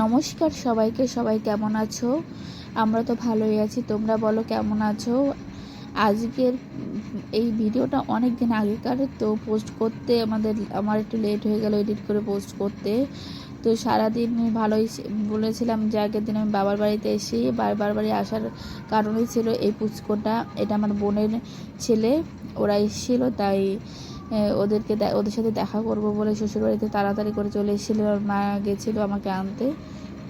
নমস্কার সবাইকে, সবাই কেমন আছো? আমরা তো ভালোই আছি, তোমরা বলো কেমন আছো? আজকের এই ভিডিওটা অনেক দিন আগেকার, তো পোস্ট করতে আমাদের, আমার একটু লেট হয়ে গেল এডিট করে পোস্ট করতে। তো সারাদিন ভালোই বলেছিলাম যে আগের দিন আমি বাবার বাড়িতে এসে বারবার বাড়ি আসার কারণই ছিল এই পুচকোটা। এটা আমার বোনের ছেলে, ওরা এসেছিল, তাই ওদেরকে ওদের সাথে দেখা করব বলে শ্বশুরবাড়িতে তাড়াতাড়ি করে চলে এসেছিল আর মা গেছিল আমাকে আনতে।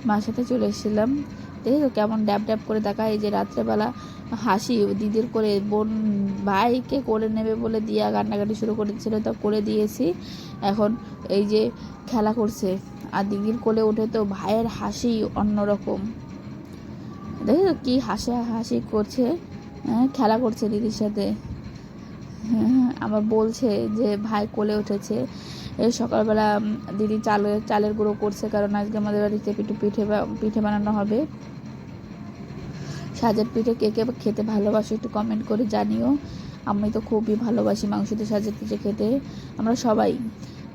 মার সাথে চলে এসেছিলাম। দেখি তো কেমন ড্যাব ড্যাব করে দেখা এই যে রাত্রেবেলা হাসি দিদির করে বোন ভাইকে করে নেবে বলে দিয়া কান্নাকাটি শুরু করেছিল, তা করে দিয়েছি। এখন এই যে খেলা করছে। আর দিদির কোলে উঠে তো ভাইয়ের হাসি অন্যরকম। দেখি তো কী হাসি হাসি করছে হ্যাঁ খেলা করছে দিদির সাথে। আবার বলছে যে ভাই কোলে উঠেছে। সকালবেলা দিদি চালের চালের গুঁড়ো করছে কারণ আজকে আমাদের বাড়িতে একটু পিঠে পিঠে বানানো হবে। সাজের পিঠে কে কে খেতে ভালোবাসো একটু কমেন্ট করে জানিও। আমি তো খুবই ভালোবাসি মাংস দিয়ে সাজের পিঠে খেতে। আমরা সবাই।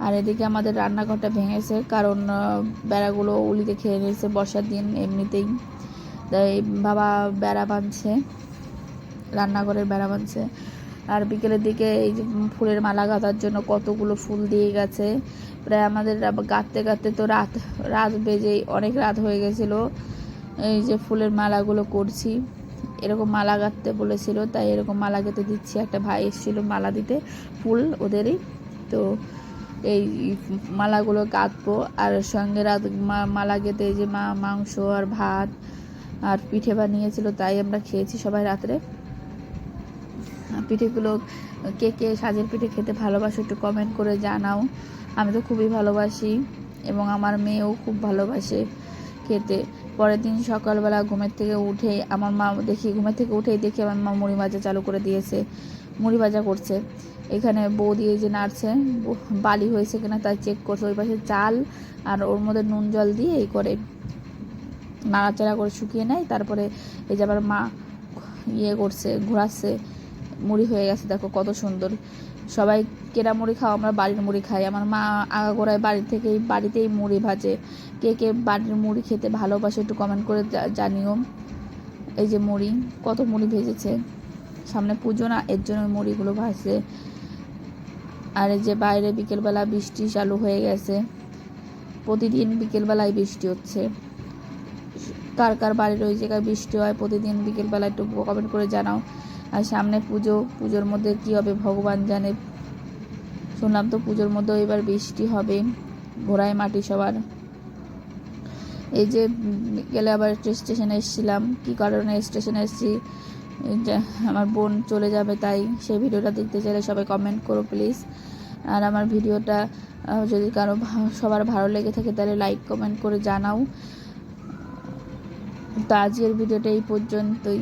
আর এদিকে আমাদের রান্নাঘরটা ভেঙেছে কারণ বেড়াগুলো উলিতে খেয়ে নিয়েছে বর্ষার দিন এমনিতেই। তাই বাবা বেড়া বাঁধছে, রান্নাঘরের বেড়া বাঁধছে। আর বিকেলের দিকে এই যে ফুলের মালা গাঁথার জন্য কতগুলো ফুল দিয়ে গেছে। প্রায় আমাদের গাঁথতে গাঁথতে তো রাত রাত বেজে অনেক রাত হয়ে গেছিল। এই যে ফুলের মালাগুলো করছি। এরকম মালা গাঁথতে বলেছিল, তাই এরকম মালা গেঁথে দিচ্ছি। একটা ভাই এসেছিল মালা দিতে, ফুল ওদেরই। তো এই মালাগুলো কাটবো আর সঙ্গে রাত মালা গেঁথে যে মা, মাংস আর ভাত আর পিঠে বানিয়েছিল, তাই আমরা খেয়েছি সবাই রাত্রে। পিঠেগুলো কে কে সাজের পিঠে খেতে ভালোবাসো একটু কমেন্ট করে জানাও। আমি তো খুবই ভালোবাসি এবং আমার মেয়েও খুব ভালোবাসে খেতে। পরের দিন সকালবেলা ঘুমের থেকে উঠে আমার মা দেখি, ঘুমের থেকে উঠেই দেখি আমার মা মুড়ি ভাজা চালু করে দিয়েছে, মুড়ি ভাজা করছে। এখানে বউ দিয়ে যে নাড়ছে, বালি হয়েছে কিনা তা চেক করছে। ওই পাশে চাল আর ওর মধ্যে নুন জল দিয়ে এই করে নাড়াচাড়া করে শুকিয়ে নেয়। তারপরে এই যে আবার মা ইয়ে করছে, ঘোরাচ্ছে মুড়ি হয়ে গেছে, দেখো কত সুন্দর। সবাই কেনা মুড়ি খাও, আমরা বাড়ির মুড়ি খাই। আমার মা আগাগোড়ায় বাড়ি থেকেই, বাড়িতেই মুড়ি ভাজে। কে কে বাড়ির মুড়ি খেতে ভালোবাসে একটু কমেন্ট করে জানিও। এই যে মুড়ি, কত মুড়ি ভেজেছে। সামনে পুজো না, এর জন্য মুড়িগুলো ভাজছে। আর এই যে বাইরে বিকেলবেলা বৃষ্টি চালু হয়ে গেছে। প্রতিদিন বিকেলবেলায় বৃষ্টি হচ্ছে। কার কার বাড়ির ওই জায়গায় বৃষ্টি হয়, প্রতিদিন বিকেলবেলা একটু কমেন্ট করে জানাও। আর সামনে পুজো, পুজোর মধ্যে কি হবে ভগবান জানে। শুনলাম তো পুজোর মধ্যে এবার বৃষ্টি হবে, ঘোড়ায় মাটি সবার। এই যে গেলে আবার স্টেশনে এসেছিলাম, কি কারণে স্টেশনে এসেছি? আমার বোন চলে যাবে তাই সেই ভিডিওটা দেখতে চাইলে সবাই কমেন্ট করো প্লিজ আর আমার ভিডিওটা যদি কারও সবার ভালো লেগে থাকে তাহলে লাইক কমেন্ট করে জানাও। তো আজকের ভিডিওটা এই পর্যন্তই।